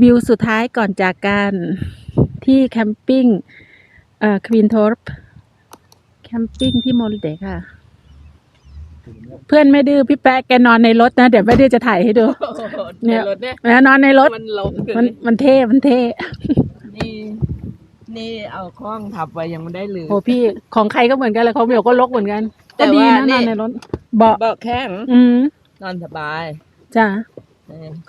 วิวสุดท้ายก่อนจากกันที่แคมปิ้งเอ่อควีนทอร์ปแคมปิ้งที่โมลเดกค่ะ เพื่อนไม่ดื้อพี่แป๊ะแกนอนในรถนะ เดี๋ยวไม่ดื้อจะถ่ายให้ดูเนี่เนี่ยยรถเนี่ยนะนอนในรถ มันลงขึ้นมันมันเท่ มันเท่นี่ นี่เอาคล้องทับไว้ยังไม่ได้ลืม โหพี่ของใครก็เหมือนกันเลยของเหมียวก็ลกเหมือนกันแต่ก็ดีว่านะนี่ นอนในรถเบาะเบาะแข้งอืมนอนสบาย จ้ะเออ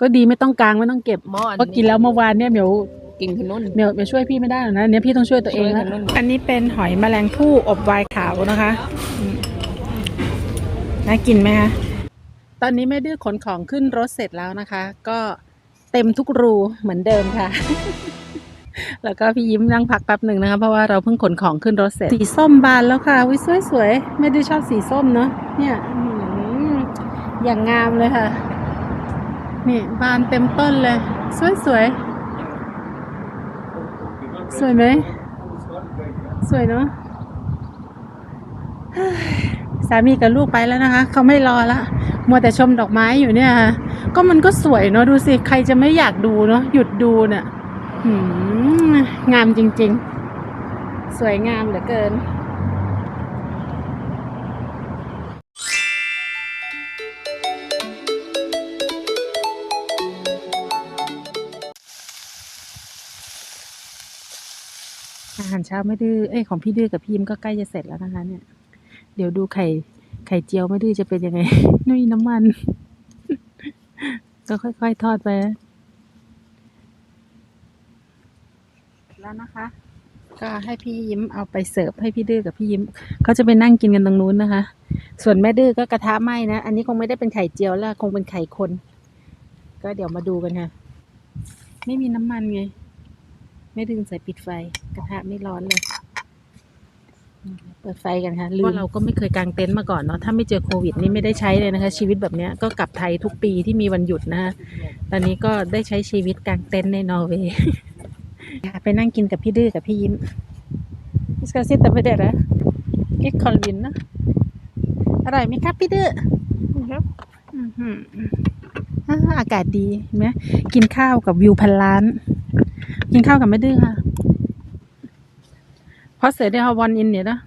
ก็ดีไม่ต้องกางไม่ต้องเก็บหม้อเพราะกินแล้วเมื่อวานเนี่ยเหมียวกินขนุนเหมียวเหมียวช่วยพี่ไม่ได้หรอกนะอันเนี้ยพี่ต้องช่วยตัวเองแล้วช่วยกันนู่นอันนี้เป็นหอยแมลงภู่อบไวน์ขาวนะคะอืมน่ากินไหมคะตอนนี้แม่ดื้อขนของขึ้นรถเสร็จแล้วนะคะ ก็เต็มทุกรูเหมือนเดิมค่ะ แล้วก็พี่ยิ้มนั่งพักแป๊บหนึ่งนะคะ เพราะว่าเราเพิ่งขนของขึ้นรถเสร็จ สีส้มบานแล้วค่ะวิสวยสวยๆแม่ดื้อชอบสีส้มเนาะเนี่ยอื้อหืออย่างงามเลยค่ะ นี่บานเต็มต้นเลย สวยสวยสวยไหม สวยเนาะสามีกับลูกไปแล้วนะคะ เขาไม่รอละมัวแต่ชมดอกไม้อยู่เนี่ยค่ะก็มันก็สวยเนาะดูสิ ใครจะไม่อยากดูเนาะหยุดดูเนี่ยงามจริง ๆ สวยงามเหลือเกิน หารเช้าไม่ดื้อเอ้ยของพี่ดื้อกับพี่ยิ้มก็ใกล้จะเสร็จแล้วนะคะ เนี่ย เดี๋ยวดูไข่ไข่เจียวไม่ดื้อจะเป็นยังไงไม่มีน้ำมัน ก็ค่อยๆทอดไปนะแล้วนะคะ ก็ให้พี่ยิ้มเอาไปเสิร์ฟให้พี่ดื้อกับพี่ยิ้มเขาจะไปนั่งกินกันตรงนู้นนะคะ ส่วนแม่ดื้อก็กระทะไหม้นะ อันนี้คงไม่ได้เป็นไข่เจียวแล้วคงเป็นไข่คน ก็เดี๋ยวมาดูกันค่ะ ไม่มีน้ำมันไง ไม่ดึงใส่ปิดไฟ กระทะไม่ร้อนเลย เปิดไฟกันค่ะลืมว่าเราก็ไม่เคยกางเต็นท์มาก่อนเนาะถ้าไม่เจอโควิดนี่ไม่ได้ใช้เลยนะคะ ชีวิตแบบเนี้ยก็กลับไทยทุกปีที่มีวันหยุดนะคะตอนนี้ก็ได้ใช้ชีวิตกางเต็นท์ในนอร์เวย์ไปนั่งกินกับพี่ดื้อกับพี่ยิ้มพิสกาซิตแต่ไม่ได้ละกิกคอนวินนะอร่อยไหมครับพี่ดื้อครับ อื้อหืออ่าอากาศดีเห็นไหมกินข้าวกับวิวพันล้าน กินข้าวกับแม่ดื้อค่ะเพ ราะเสือเดฮาวอนอินเนี่ยนะ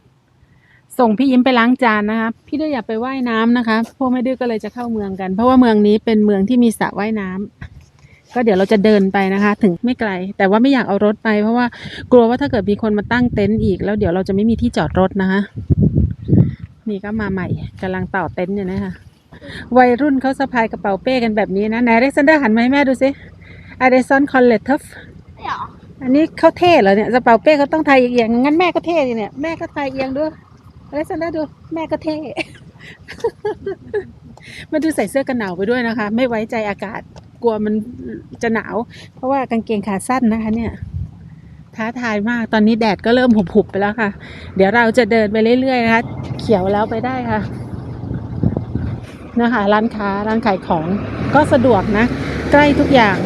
ส่งพี่ยิ้มไปล้างจานนะคะพี่ดื้ออยากไปว่ายน้ำนะคะ พวกแม่ดื้อก็เลยจะเข้าเมืองกัน เพราะว่าเมืองนี้เป็นเมืองที่มีสระว่ายน้ำก็เดี๋ยวเราจะเดินไปนะคะ ถึงไม่ไกล แต่ว่าไม่อยากเอารถไป เพราะว่ากลัวว่าถ้าเกิดมีคนมาตั้งเต็นท์อีก แล้วเดี๋ยวเราจะไม่มีที่จอดรถนะคะนี่ก็มาใหม่กำลังต่อเต็นท์อยู่นะคะวัยรุ่นเขาสะพายกระเป๋าเป้กันแบบนี้นะไหนเร็กซานเดอร์หันมาให้แม่ดูสิอเดซอนคอนเลตทฟ อันนี้เขาเท่เหรอเนี่ยกระเป๋าเป้เขาต้องไทยเอียงๆงั้นแม่ก็เท่ดิเนี่ยแม่ก็ไทยเอียงด้วยอะไรสันได้ดูแม่ก็เท่ มาดูใส่เสื้อกันหนาวไปด้วยนะคะ ไม่ไว้ใจอากาศกลัวมันจะหนาว เพราะว่ากางเกงขาสั้นนะคะ เนี่ย ท้าทายมากตอนนี้แดดก็เริ่มหุบๆไปแล้วค่ะ เดี๋ยวเราจะเดินไปเรื่อยๆนะคะ เขียวแล้วไปได้ค่ะนะคะ ร้านค้าร้านขายของก็สะดวกนะ ใกล้ทุกอย่าง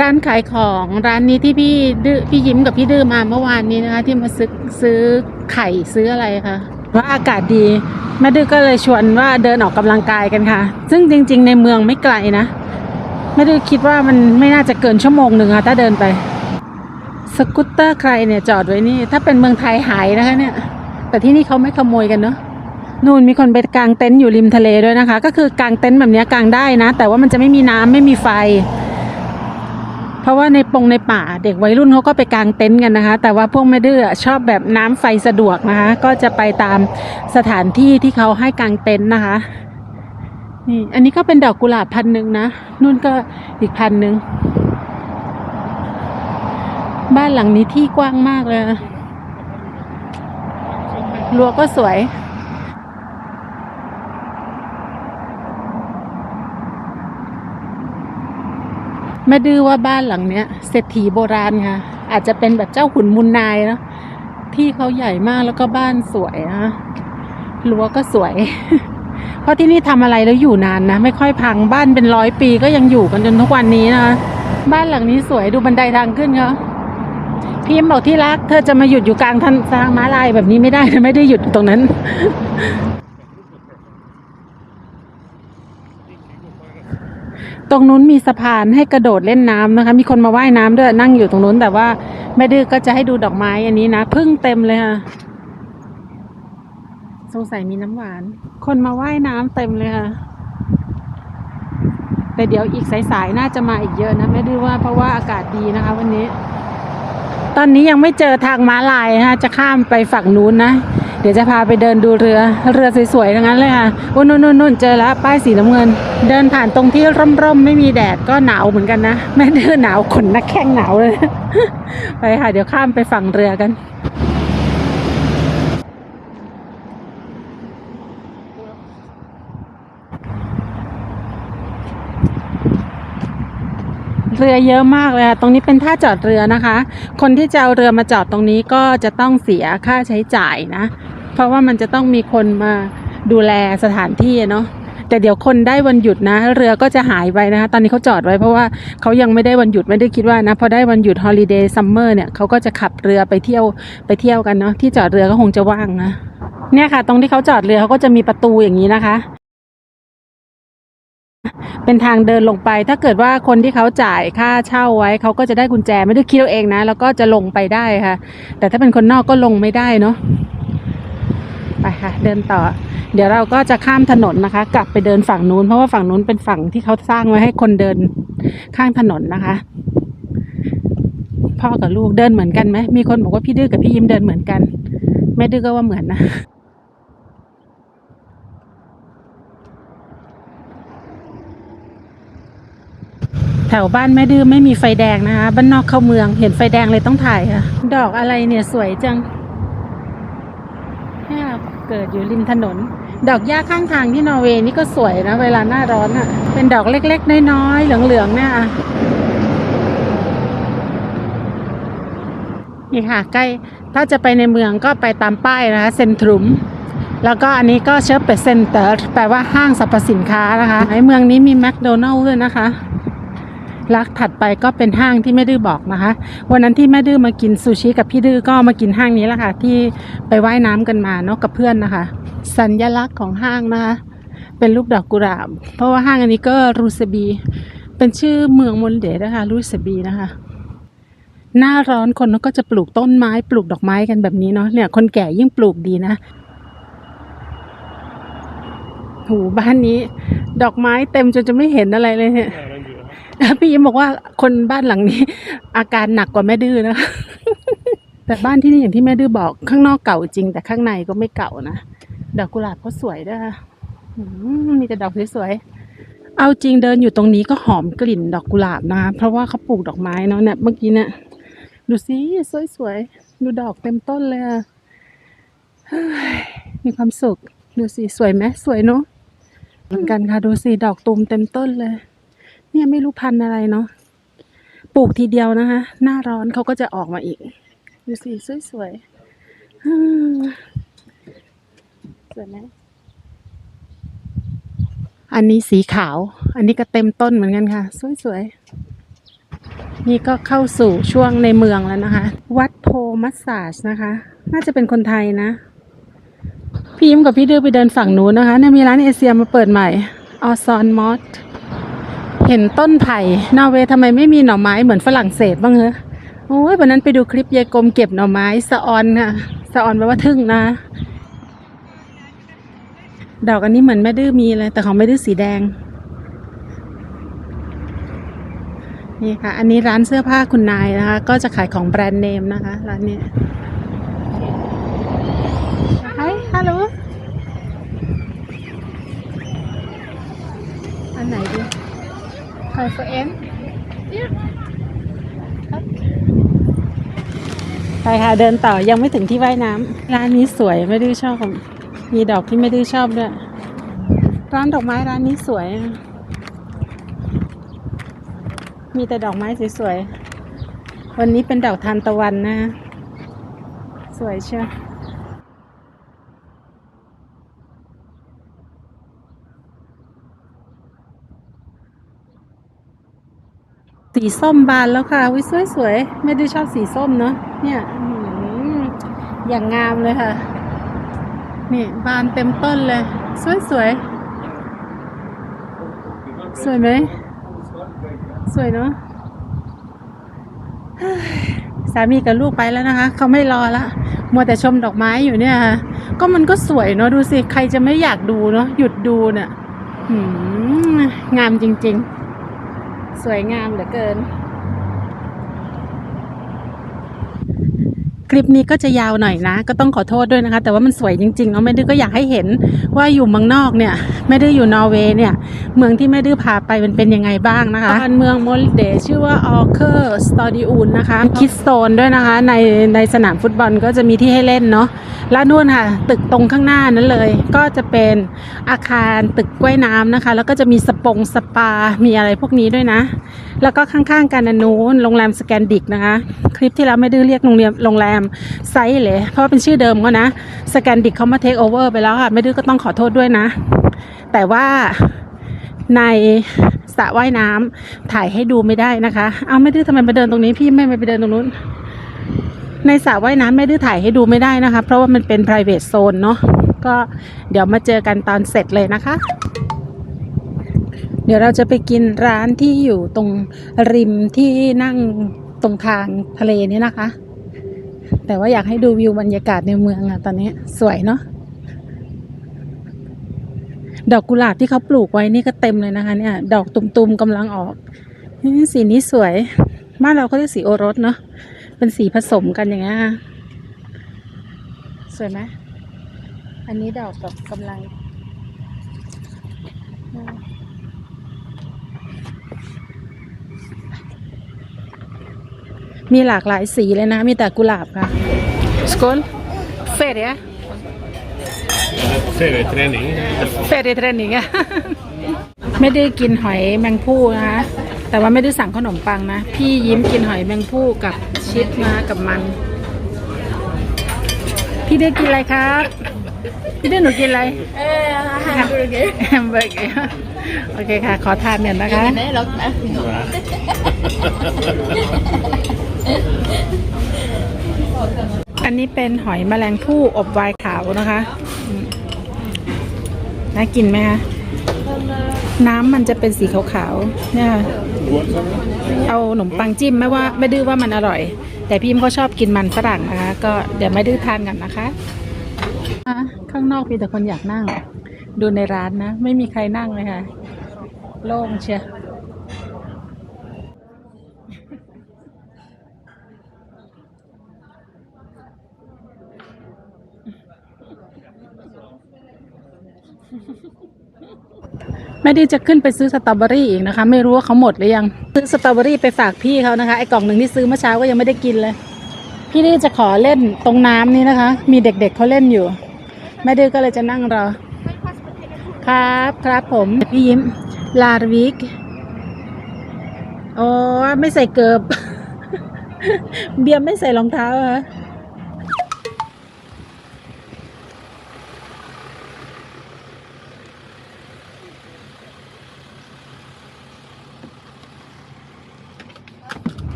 ร้านขายของร้านนี้ที่พี่ดื้อพี่ยิ้มกับพี่ดื้อมาเมื่อวานนี้นะคะ ที่มาซื้อซื้อไข่ซื้ออะไรคะว่าอากาศดีแม่ดื้อก็เลยชวนว่าเดินออกกำลังกายกันค่ะ ซึ่งจริง ๆ ในเมืองไม่ไกลนะแม่ดื้อคิดว่ามันไม่น่าจะเกินชั่วโมงหนึ่งค่ะถ้าเดินไป สกูตเตอร์ใครเนี่ยจอดไว้นี่ ถ้าเป็นเมืองไทยหายนะคะเนี่ย แต่ที่นี่เขาไม่ขโมยกันเนาะนู่นมีคนไปกางเต็นท์อยู่ริมทะเลด้วยนะคะ ก็คือกางเต็นท์แบบนี้กางได้นะ แต่ว่ามันจะไม่มีน้ำไม่มีไฟ เพราะว่าในปงในป่าเด็กวัยรุ่นเขาก็ไปกางเต็นท์กันนะคะ แต่ว่าพวกแม่ดื้อชอบแบบน้ำไฟสะดวกนะคะ ก็จะไปตามสถานที่ที่เขาให้กางเต็นท์นะคะนี่อันนี้ก็เป็นดอกกุหลาบพันหนึ่งนะนู่นก็อีกพันหนึ่งบ้านหลังนี้ที่กว้างมากเลยรั้วก็สวย ม่ดื้อว่าบ้านหลังเนี้ยเศรษฐีโบราณค่ะ อาจจะเป็นแบบเจ้าขุนมุนนายเนะที่เขาใหญ่มากแล้วก็บ้านสวยนะรั้วก็สวย เพราะที่นี่ทำอะไรแล้วอยู่นานนะ ไม่ค่อยพังบ้านเป็นร้อยปีก็ยังอยู่กันจนทุกวันนี้นะบ้านหลังนี้สวยดูบันไดทางขึ้นเขาพี่มบอกที่รัก เธอจะมาหยุดอยู่กลางทางทางม้าลายแบบนี้ไม่ได้ไม่ได้หยุดตรงนั้น ตรงนู้นมีสะพานให้กระโดดเล่นน้ำนะคะ มีคนมาว่ายน้ำด้วยนั่งอยู่ตรงนู้น แต่ว่าแม่ดื้อก็จะให้ดูดอกไม้อันนี้นะพึ่งเต็มเลยค่ะสงสัยมีน้ำหวาน คนมาว่ายน้ำเต็มเลยค่ะแต่เดี๋ยวอีกสายๆน่าจะมาอีกเยอะนะแม่ดื้อว่าเพราะว่าอากาศดีนะคะ วันนี้ ตอนนี้ยังไม่เจอทางม้าลายนะคะจะข้ามไปฝั่งนู้นนะ เดี๋ยวจะพาไปเดินดูเรือเรือสวยๆทั้งนั้นเลยค่ะโอ้นู่นนู่นเจอแล้วป้ายสีน้ำเงิน เดินผ่านตรงที่ร่มๆไม่มีแดดก็หนาวเหมือนกันนะแม่ดื้อหนาวขนนักแข้งหนาวเลย ไปค่ะเดี๋ยวข้ามไปฝั่งเรือกันเรือเยอะมากเลยค่ะ ตรงนี้เป็นท่าจอดเรือนะคะ คนที่จะเอาเรือมาจอดตรงนี้ก็จะต้องเสียค่าใช้จ่ายนะ เพราะว่ามันจะต้องมีคนมาดูแลสถานที่เนาะแต่เดี๋ยวคนได้วันหยุดนะ เรือก็จะหายไปนะคะ ตอนนี้เขาจอดไว้เพราะว่าเขายังไม่ได้วันหยุดไม่ได้คิดว่านะพอได้วันหยุดฮอลิเดย์ซัมเมอร์เนี่ยเขาก็จะขับเรือไปเที่ยวไปเที่ยวกันเนาะที่จอดเรือก็คงจะว่างนะเนี่ยค่ะ ตรงที่เขาจอดเรือเขาก็จะมีประตูอย่างนี้นะคะ เป็นทางเดินลงไป ถ้าเกิดว่าคนที่เขาจ่ายค่าเช่าไว้เขาก็จะได้กุญแจไม่ได้คิดเอาเองนะ แล้วก็จะลงไปได้ค่ะ แต่ถ้าเป็นคนนอกก็ลงไม่ได้เนาะ ไปค่ะ เดินต่อ เดี๋ยวเราก็จะข้ามถนนนะคะ กลับไปเดินฝั่งนู้นเพราะว่าฝั่งนู้นเป็นฝั่งที่เขาสร้างไว้ให้คนเดินข้างถนนนะคะ พ่อกับลูกเดินเหมือนกันไหมมีคนบอกว่าพี่ดื้อกับพี่ยิ้มเดินเหมือนกันแม่ดื้อก็ว่าเหมือนนะแถวบ้านแม่ดื้อไม่มีไฟแดงนะคะ บ้านนอกเข้าเมืองเห็นไฟแดงเลยต้องถ่ายค่ะ ดอกอะไรเนี่ยสวยจัง เกิดอยู่ริมถนน ดอกหญ้าข้างทางที่นอร์เวย์นี่ก็สวยนะ เวลาหน้าร้อนอะ่ะ เป็นดอกเล็กๆ น้อยๆ เหลืองๆเนี่ยอะนี่ค่ะใกล้ถ้าจะไปในเมืองก็ไปตามป้ายนะคะเซนทรุม แล้วก็อันนี้ก็เชฟเปเซนเตอร์แปลว่าห้างสรรพสินค้านะคะ ในเมืองนี้มีแมคโดนัลล์ด้วยนะคะ ลักถัดไปก็เป็นห้างที่แม่ดื้อบอกนะคะ วันนั้นที่แม่ดื้อมากินซูชิกับพี่ดื้อก็มากินห้างนี้แหละค่ะ ที่ไปว่ายน้ำกันมาเนาะกับเพื่อนนะคะ สัญลักษณ์ของห้างนะคะเป็นรูปดอกกุหลาบเพราะว่าห้างอันนี้ก็รูสบี เป็นชื่อเมืองมนเดนะคะรูสบีนะคะ หน้าร้อนคนก็จะปลูกต้นไม้ปลูกดอกไม้กันแบบนี้เนาะเนี่ยคนแก่ยิ่งปลูกดีนะโหบ้านนี้ ดอกไม้เต็มจนจะไม่เห็นอะไรเลยเนี่ย พี่ยิ้มบอกว่าคนบ้านหลังนี้ อาการหนักกว่าแม่ดื้อนะแต่บ้านที่นี่อย่างที่แม่ดื้อบอกข้างนอกเก่าจริง แต่ข้างในก็ไม่เก่านะดอกกุหลาบก็สวยด้วยค่ะมีแต่ดอกสวยๆเอาจริงเดินอยู่ตรงนี้ก็หอมกลิ่นดอกกุหลาบนะ เพราะว่าเขาปลูกดอกไม้เนาะเนี่ยเมื่อกี้เนี่ยดูสิสวยๆดูดอกเต็มต้นเลยอะมีความสุข ดูสิสวยไหมสวยเนาะเหมือนกันค่ะ ดูสิดอกตูมเต็มต้นเลย เนี่ยไม่รู้พันอะไรเนาะปลูกทีเดียวนะคะ หน้าร้อนเขาก็จะออกมาอีก ดูสิสวยๆอืมสวยไหมอันนี้สีขาว อันนี้ก็เต็มต้นเหมือนกันค่ะ สวยๆ นี่ก็เข้าสู่ช่วงในเมืองแล้วนะคะ วัดโพมัสซาจนะคะ น่าจะเป็นคนไทยนะ พี่ยิ้มกับพี่ดื้อไปเดินฝั่งนู้นนะคะเนี่ยมีร้านเอเชียมาเปิดใหม่ ออซอนมอส เห็นต้นไผ่นอร์เวย์ทำไมไม่มีหน่อไม้เหมือนฝรั่งเศสบ้างเหรอโอ้ยวันนั้นไปดูคลิปยายกลมเก็บหน่อไม้สะออนค่ะสะออนแปลว่าทึ่งนะ ดอกอันนี้เหมือนแม่ดื้อมีเลย แต่ของแม่ดื้อสีแดง นี่ค่ะ อันนี้ร้านเสื้อผ้าคุณนายนะคะ ก็จะขายของแบรนด์เนมนะคะร้านนี้ย Hi hello อันไหนดี คอยเฟอร์เอ็นไปค่ะ เดินต่อยังไม่ถึงที่ว่ายน้ำร้านนี้สวยไม่ดื้อชอบ มีดอกที่ไม่ดื้อชอบด้วย ร้านดอกไม้ร้านนี้สวย มีแต่ดอกไม้สวยๆวันนี้เป็นดอกทานตะวันนะ สวยเชียว สีส้มบานแล้วค่ะวิสวยสวยๆไม่ได้ชอบสีส้มเนาะเนี่ยอย่างงามเลยค่ะ นี่บานเต็มต้นเลย สวยสวยๆสวยไหมสวยเนาะสามีกับลูกไปแล้วนะคะ เขาไม่รอละมัวแต่ชมดอกไม้อยู่เนี่ยค่ะก็มันก็สวยเนาะดูสิ ใครจะไม่อยากดูเนาะหยุดดูเนี่ยหืมงามจริง ๆ สวยงามเหลือเกิน คลิปนี้ก็จะยาวหน่อยนะ ก็ต้องขอโทษด้วยนะคะ แต่ว่ามันสวยจริงๆเนาะแม่ดื้อก็อยากให้เห็นว่าอยู่เมืองนอกเนี่ยแม่ดื้ออยู่นอร์เวย์เนี่ยเมืองที่แม่ดื้อพาไปมันเป็นยังไงบ้างนะคะเมืองโมลเดชื่อว่าออเคอร์สตอดิอูนนะคะคิดสโตนด้วยนะคะในในสนามฟุตบอลก็จะมีที่ให้เล่นเนาะแล้วนู่นค่ะ ตึกตรงข้างหน้านั้นเลย ก็จะเป็นอาคารตึกกล้วยน้ำนะคะ แล้วก็จะมีสปงสปามีอะไรพวกนี้ด้วยนะ แล้วก็ข้างๆกันอันนู้นโรงแรมสแกนดิกนะคะ คลิปที่แล้วไม่ได้เรียกโรงแรมโรงแรมไซส์เลยเพราะเป็นชื่อเดิมเขานะสแกนดิกเขามาเทคโอเวอร์ไปแล้วค่ะ ไม่ดื้อก็ต้องขอโทษด้วยนะ แต่ว่าในสระว่ายน้ำถ่ายให้ดูไม่ได้นะคะ เอาไม่ดื้อทำไมมาเดินตรงนี้พี่ไม่ไปเดินตรงนู้น ในสระว่ายน้ำไม่ดื้อถ่ายให้ดูไม่ได้นะคะ เพราะว่ามันเป็น private zone เนาะก็เดี๋ยวมาเจอกันตอนเสร็จเลยนะคะ เดี๋ยวเราจะไปกินร้านที่อยู่ตรงริมที่นั่งตรงทางทะเลนี้นะคะ แต่ว่าอยากให้ดูวิวบรรยากาศในเมืองอะตอนนี้สวยเนาะดอกกุหลาบที่เขาปลูกไว้นี่ก็เต็มเลยนะคะ เนี่ย ดอกตุ่มๆกำลังออกสีนี้สวยบ้านเราเขาเรียกสีโอรสเนาะเป็นสีผสมกันอย่างเงี้ยสวยไหมอันนี้ดอกแบบกำลัง มีหลากหลายสีเลยนะ มีแต่กุหลาบค่ะสกุลเฟรเ Serietrening. เฟรเทรนนิ่งอะ ไม่ได้กินหอยแมงผู้นะคะแต่ว่าไม่ได้สั่งขนมปังนะ พี่ยิ้มกินหอยแมงผู้กับชิดมากับมัน พี่ได้กินอะไรครับ พี่ได้หนูกินอะไรเออแฮมเบอร์เกอร์แฮมเบอร์เกอร์โอเคค่ะ ขอทานเนี่ยนะคะไหนหร อันนี้เป็นหอยแมลงภู่อบวน์ขาวนะคะ น่ากินไหมคะ น้ำมันจะเป็นสีขาวๆ เนี่ยค่ะเอาขนมปังจิ้มไม่ว่าไม่ดื้อว่ามันอร่อย แต่พี่มก็ชอบกินมันฝรั่งนะคะ ก็เดี๋ยวไม่ดื้อทานกันนะคะข้างนอกมีแต่คนอยากนั่ง ดูในร้านนะ ไม่มีใครนั่งเลยค่ะ โล่งเชียว ไม่ได้จะขึ้นไปซื้อสตรอเบอรี่อีกนะคะ ไม่รู้ว่าเขาหมดหรือยัง ซื้อสตรอเบอรี่ไปฝากพี่เขานะคะไอ้กล่องหนึ่งที่ซื้อเมื่อเช้าก็ยังไม่ได้กินเลย พี่นี่จะขอเล่นตรงน้ำนี้นะคะ มีเด็กๆเขาเล่นอยู่แม่ดื้อก็เลยจะนั่งรอครับครับผมพี่ยิ้มลาวิกอ๋อไม่ใส่เกิบ เบียร์ไม่ใส่รองเท้าเหรอ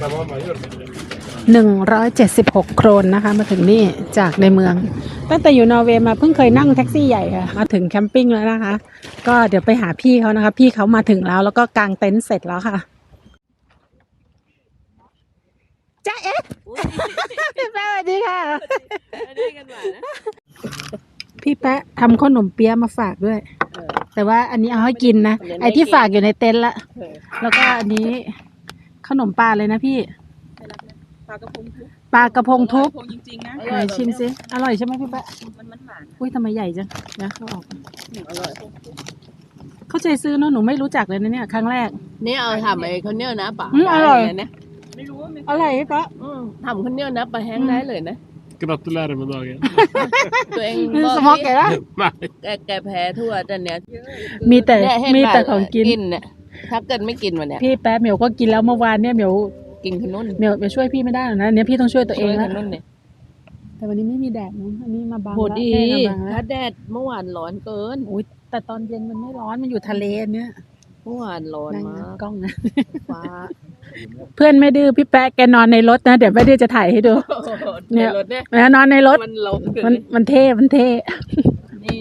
176 โครนนะคะ มาถึงนี่จากในเมือง ตั้งแต่อยู่นอร์เวย์มาเพิ่งเคยนั่งแท็กซี่ใหญ่ค่ะ มาถึงแคมปิ้งแล้วนะคะ ก็เดี๋ยวไปหาพี่เขานะคะ พี่เขามาถึงแล้วแล้วก็กางเต็นท์เสร็จแล้วค่ะจ้าเอ๊ะพี่แป๊ะสวัสดีค่ะะพี่แป๊ะทำขนมเปี๊ยะมาฝากด้วย แต่ว่าอันนี้เอาให้กินนะ ไอ้ที่ฝากอยู่ในเต็นท์ละ แล้วก็อันนี้ ขนมปลาเลยนะพี่ปลากระพงทุบปลากระพงทุบพงจริงๆนะไหนชิมซิอร่อยใช่ไหมพี่แป๊ะมันมันหวานอุ้ยทำไมใหญ่จังนะเขาออกอร่อยเข้าใจซื้อเนอะหนูไม่รู้จักเลยนะเนี่ยครั้งแรก นี่เอาทำไอ้ข้าวเหนียวนะป่ะอืมอร่อย ได้เลนะไม่รู้ว่ามันอร่อยพี่แป๊ะอืมทำข้าวเหนียวนะปลาแห้งได้เลยนะ Gratulerar med dagen. ตัวเองนี่บอกสมองแกละ Nej. แกแกแพ้ทั่วแต่เนี้ยมีแต่เนี่ยเห็นมีป่ะแต่ของกิน เนี่ย ถ้าเกิดไม่กินวันเนี้ยพี่แป๊ะเหมียวก็กินแล้วเมื่อวานเนี่ยเหมียวกินขนุนเหมียวเหมียวช่วยพี่ไม่ได้หรอกนะอันเนี่ยพี่ต้องช่วยตัวเองช่วยแล้วขนุนเนี่ยแต่วันนี้ไม่มีแดดนะอันนี้มาบังโหแล้วดีแม่มาบังแล้ถ้าวแดดเมื่อวานร้อนเกินอุ้ยแต่ตอนเย็นมันไม่ร้อนมันอยู่ทะเลเนี่ยเมื่อวานร้อนนั่งมานะกกล้องนะฟ้าเพื่อนไม่ดื้อพี่แป๊ะแกนอนในรถนะเดี๋ยวไม่ดื้อจะถ่ายให้ดูเนี่เนี่ยยรถเนี่ยนะนอนในรถมันร้อนเกิมันนมันเท่มันเท่นี่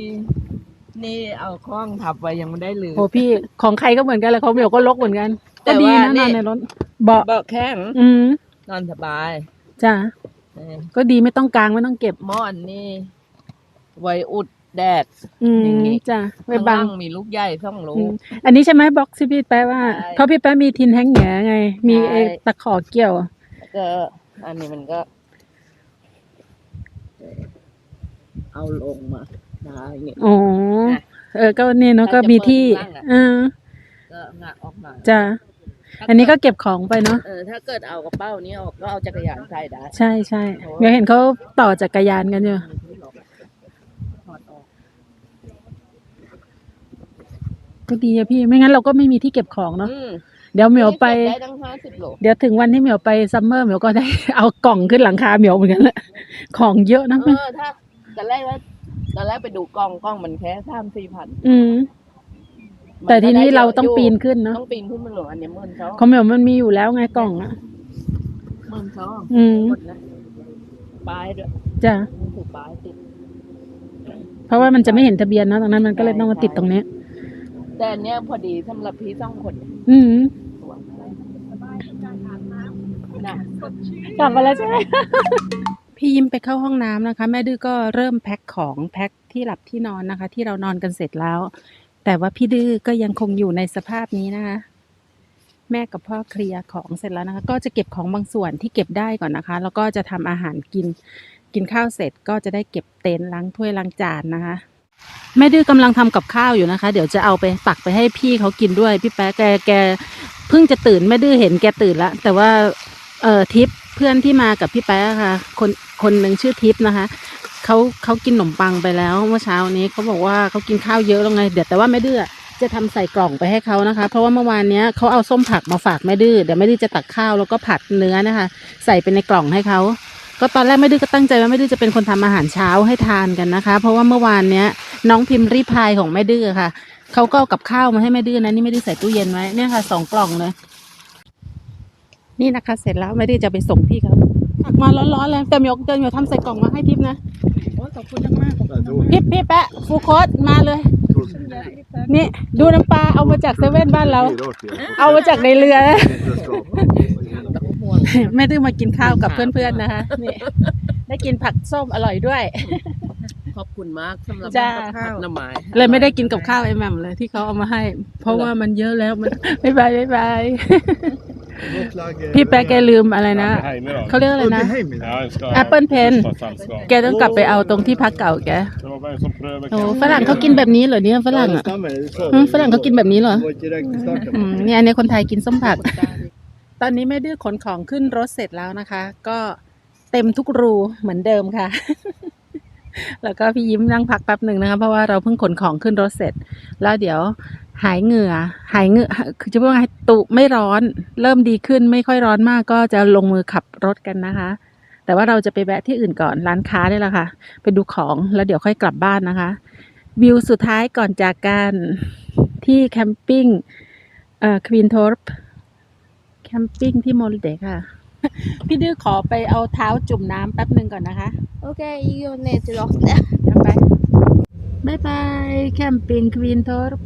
นี่เอาคล้องทับไว้ยังไม่ได้เลยโหพี่ของใครก็เหมือนกันเลยของเหมียวก็ลกเหมือนกัน แต่ก็ดีว่านะนี่ นอนในรถเบาะเบาะแข้งอืมนอนสบายจ้ะเออก็ดีไม่ต้องกางไม่ต้องเก็บ หม้อนนี่ไว้อุดแดด อืมอย่างงี้ จ้ะไว้ข้างบัล่างงมีลูกใหญ่สองลูอืกมอันนี้ใช่ไหมบล็อกที่พี่แป๊ะว่าใช่เพราะพี่แป๊ะมีทินแห้งแหงไง มีใช่ ไอ้ตะขอเกี่ยว ก็อันนี้มันก็ เอาลงมา ได้อย่างงี้อ๋อ เออ ก็นี่เนาะถ้าก็จะมีที่เปิดข้างหลังอะเออก็งะออกมาจ้ะอันนี้ก็เก็บของไปเนาะ เออถ้าเกิดเอากระเป๋านี้ออกก็เอาจักรยานใส่ได้ใช่ใช่เดี๋ยวเห็นเขาต่อจักรยานกันอยู่ ถอดออกก็ดีอะพี่ ไม่งั้นเราก็ไม่มีที่เก็บของเนาะ อืมเดี๋ยวเหมียวไปนี่เก็บได้ตั้งห้าสิบโลเดี๋ยวถึงวันที่เหมียวไปซัมเมอร์เหมียวก็ได้ เอากล่องขึ้นหลังคาเหมียวเหมือนกันแหละ ของเยอะนะเออถ้าตอนแรกว่าต อนแรกไปดูกล้องกล้องมันแค่สามสี่พันอืม แต่ทีนี้เราต้องปีนขึ้นเนาะต้องปีนขึ้นมาหลวงอันเนี้ยหมื่นสองของเหมียวมันมีอยู่แล้วไงกล่องอะหมื่นสองอืมหมดนะป้ายด้วยจ้ะถูกป้ายติดเพราะว่ามันจะไม่เห็นทะเบียนเนาะตรงนั้นมันก็เลยต้องมาติดตรงเนี้ย แต่อันเนี้ยพอดีสำหรับพี่สองคนอืมนะกลับมาแล้วใช่ไหม พี่ยิ้มไปเข้าห้องน้ำนะคะ แม่ดื้อก็เริ่มแพ็คของแพ็คที่หลับที่นอนนะคะ ที่เรานอนกันเสร็จแล้ว แต่ว่าพี่ดื้อก็ยังคงอยู่ในสภาพนี้นะคะ แม่กับพ่อเคลียร์ของเสร็จแล้วนะคะ ก็จะเก็บของบางส่วนที่เก็บได้ก่อนนะคะ แล้วก็จะทำอาหารกินกินข้าวเสร็จก็จะได้เก็บเต็นท์ล้างถ้วยล้างจานนะคะ แม่ดื้อกำลังทำกับข้าวอยู่นะคะ เดี๋ยวจะเอาไปตักไปให้พี่เขากินด้วย พี่แป๊ะแกแกเพิ่งจะตื่นแม่ดื้อเห็นแกตื่นแล้วแต่ว่าเออทิป พื่อนที่มากับพี่แป๊ะค่ะ คนคนหนึ่งชื่อทิปนะคะเขาเขากินขนมปังไปแล้วเมื่อเช้านี้เขาบอกว่าเขากินข้าวเยอะแล้วไง เดี๋ยวแต่ว่าแม่ดื้อจะทำใส่กล่องไปให้เขานะคะ เพราะว่าเมื่อวานเนี้ยเขาเอาส้มผักมาฝากแม่ดื้อเดี๋ยวแม่ดื้อจะตักข้าวแล้วก็ผัดเนื้อนะคะ ใส่ไปในกล่องให้เขาก็ตอนแรกแม่ดื้อก็ตั้งใจว่าแม่ดื้อจะเป็นคนทำอาหารเช้าให้ทานกันนะคะ เพราะว่าเมื่อวานเนี้ยน้องพิมพ์รีพายของแม่ดื้อค่ะเขาก็เอากับข้าวมาให้แม่ดื้อนะนี่แม่ดื้อใส่ตู้เย็นไว้เนี่ยค่ะสองกล่องเลย นี่นะคะ เสร็จแล้วไม่ได้จะไปส่งพี่เขาผักมาร้อนๆเลยเติมยกเติมยกทำใส่กล่องมาให้ทิพย์นะโอ้ขอบคุณมากพี่พี่แปะฟูโคตมาเลย นี่ดูน้ำปลาเอามาจากเซเว่นบ้านเรา เอามาจากในเรือห่วงไม่ได้มากินข้าวกับเพื่อนๆนะคะนี่ได้กินผักส้มอร่อยด้วย ขอบคุณมากสำหรับจ้าผัดหน่อไม้เลยไม่ได้กินกับข้าวไอ้แหม่มเลยที่เขาเอามาให้ เพราะว่ามันเยอะแล้วมัน บ๊ายบายบ๊ายบาย พี่แปะแกลืมอะไรนะ Hem idag. เขาเรียกอะไรนะ Ja, jag ska Apple pen. ta sällskap. แกต้องกลับไปเอาตรงที่พักเก่าแก Det var bara en som prövade โอ้ kanske. ฝรั่งเขากินแบบนี้เหรอเนี่ยฝรั่งอะอืมฝรั่งเขากินแบบนี้เหรออืมเนี่ยอันนี้คนไทยกินส้มผัก ตอนนี้แม่ดื้อขนของขึ้นรถเสร็จแล้วนะคะ ก็เต็มทุกรูเหมือนเดิมค่ะ แล้วก็พี่ยิ้มนั่งพักแป๊บหนึ่งนะคะเพราะว่าเราเพิ่งขนของขึ้นรถเสร็จ แล้วเดี๋ยวหายเหงื่อ หายเหงื่อ คือจะพูดว่าไงตุไม่ร้อน เริ่มดีขึ้นไม่ค่อยร้อนมากก็จะลงมือขับรถกันนะคะ แต่ว่าเราจะไปแวะที่อื่นก่อนร้านค้านี่แหละค่ะ ไปดูของแล้วเดี๋ยวค่อยกลับบ้านนะคะ วิวสุดท้ายก่อนจากกันที่แคมปิ้งเอ่อควีนทอร์ปแคมปิ้งที่โมลเดค่ะ พี่ดื้อขอไปเอาเท้าจุ่มน้ำแป๊บหนึ่งก่อนนะคะ Okej, jag går ner till Lotte. ไปบายบายแคมปิ้งควีนทอร์ป